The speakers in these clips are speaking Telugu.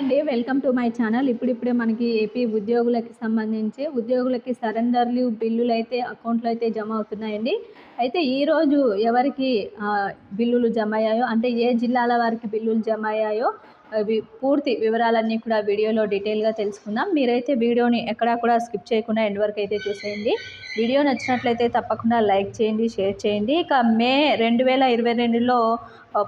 అండి. Welcome to my channel. ఇప్పుడిప్పుడే మనకి ఏపీ ఉద్యోగులకి సంబంధించి ఉద్యోగులకి సరెండర్లు బిల్లులు అయితే అకౌంట్లో అయితే జమ అవుతున్నాయండి అయితే ఈరోజు ఎవరికి బిల్లులు జమ అయ్యాయో అంటే ఏ జిల్లాల వారికి బిల్లులు జమ అయ్యాయో అవి పూర్తి వివరాలన్నీ కూడా వీడియోలో డీటెయిల్గా తెలుసుకుందాం. మీరైతే వీడియోని ఎక్కడా కూడా స్కిప్ చేయకుండా ఎండ్ వరకు అయితే చూసేయండి. వీడియో నచ్చినట్లయితే తప్పకుండా లైక్ చేయండి షేర్ చేయండి. ఇక మే రెండు వేల ఇరవై రెండులో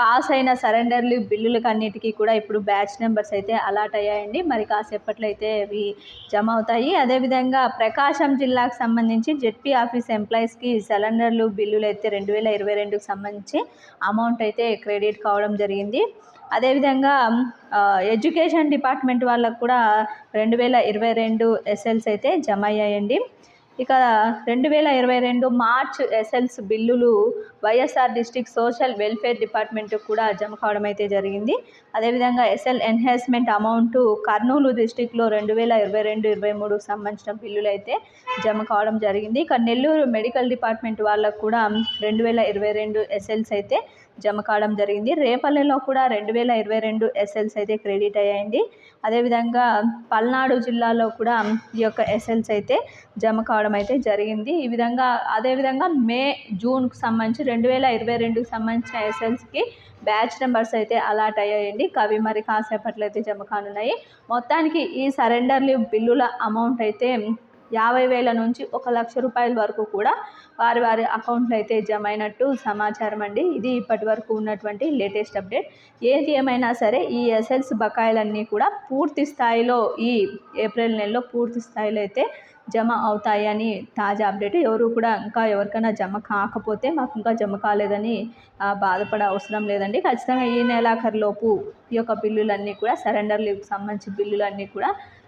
పాస్ అయిన సరెండర్లు బిల్లులకు అన్నిటికీ కూడా ఇప్పుడు బ్యాచ్ నెంబర్స్ అయితే అలాట్ అయ్యాయండి. మరి కాసేపట్లో అయితే అవి జమ అవుతాయి. అదేవిధంగా ప్రకాశం జిల్లాకు సంబంధించి జెడ్పీ ఆఫీస్ ఎంప్లాయీస్కి సిలిండర్లు బిల్లులు అయితే రెండు వేల ఇరవై రెండుకు సంబంధించి అమౌంట్ అయితే క్రెడిట్ కావడం జరిగింది. అదేవిధంగా ఎడ్యుకేషన్ డిపార్ట్మెంట్ వాళ్ళకు కూడా రెండు వేల ఇరవై రెండు ఎస్ఎల్స్ అయితే జమ అయ్యాయండి. ఇక రెండు వేల ఇరవై రెండు మార్చ్ ఎస్ఎల్స్ బిల్లులు YSR district social welfare department కూడా జమ కావడం అయితే జరిగింది. అదేవిధంగా ఎస్ఎల్ ఎన్హాన్స్మెంట్ అమౌంట్ కర్నూలు డిస్టిక్లో రెండు వేల ఇరవై రెండు ఇరవై మూడుకు సంబంధించిన బిల్లులు అయితే జమ కావడం జరిగింది. ఇక నెల్లూరు మెడికల్ డిపార్ట్మెంట్ వాళ్ళకు కూడా రెండు వేల ఇరవై రెండు ఎస్ఎల్స్ అయితే జమ కావడం జరిగింది. రేపల్లెలో కూడా రెండు వేల ఇరవై రెండు ఎస్ఎల్స్ అయితే క్రెడిట్ అయ్యాయండి. అదేవిధంగా పల్నాడు జిల్లాలో కూడా ఈ యొక్క ఎస్ఎల్స్ అయితే జమ కావడం అయితే జరిగింది. ఈ విధంగా అదేవిధంగా మే జూన్కు సంబంధించి రెండు వేల ఇరవై రెండుకు సంబంధించిన ఎస్ఎల్స్కి బ్యాచ్ నెంబర్స్ అయితే అలాట్ అయ్యాయండి. కవి మరి కాసేపట్లో అయితే జమ కానున్నాయి. మొత్తానికి ఈ సరెండర్ లీవ్ బిల్లుల అమౌంట్ అయితే యాభై వేల నుంచి ఒక లక్ష రూపాయల వరకు కూడా వారి వారి అకౌంట్లో అయితే జమ అయినట్టు సమాచారం అండి. ఇది ఇప్పటి వరకు ఉన్నటువంటి లేటెస్ట్ అప్డేట్. ఏది ఏమైనా సరే ఈ ఎస్ఎల్స్ బకాయిలన్నీ కూడా పూర్తి స్థాయిలో ఈ ఏప్రిల్ నెలలో పూర్తి స్థాయిలో అయితే జమ అవుతాయని తాజా అప్డేట్. ఎవరు కూడా ఇంకా ఎవరికైనా జమ కాకపోతే మాకు ఇంకా జమ కాలేదని బాధపడే అవసరం లేదండి. ఖచ్చితంగా ఈ నెలాఖరులోపు ఈ యొక్క బిల్లులన్నీ కూడా సరెండర్ లీవ్కి సంబంధించి బిల్లులన్నీ కూడా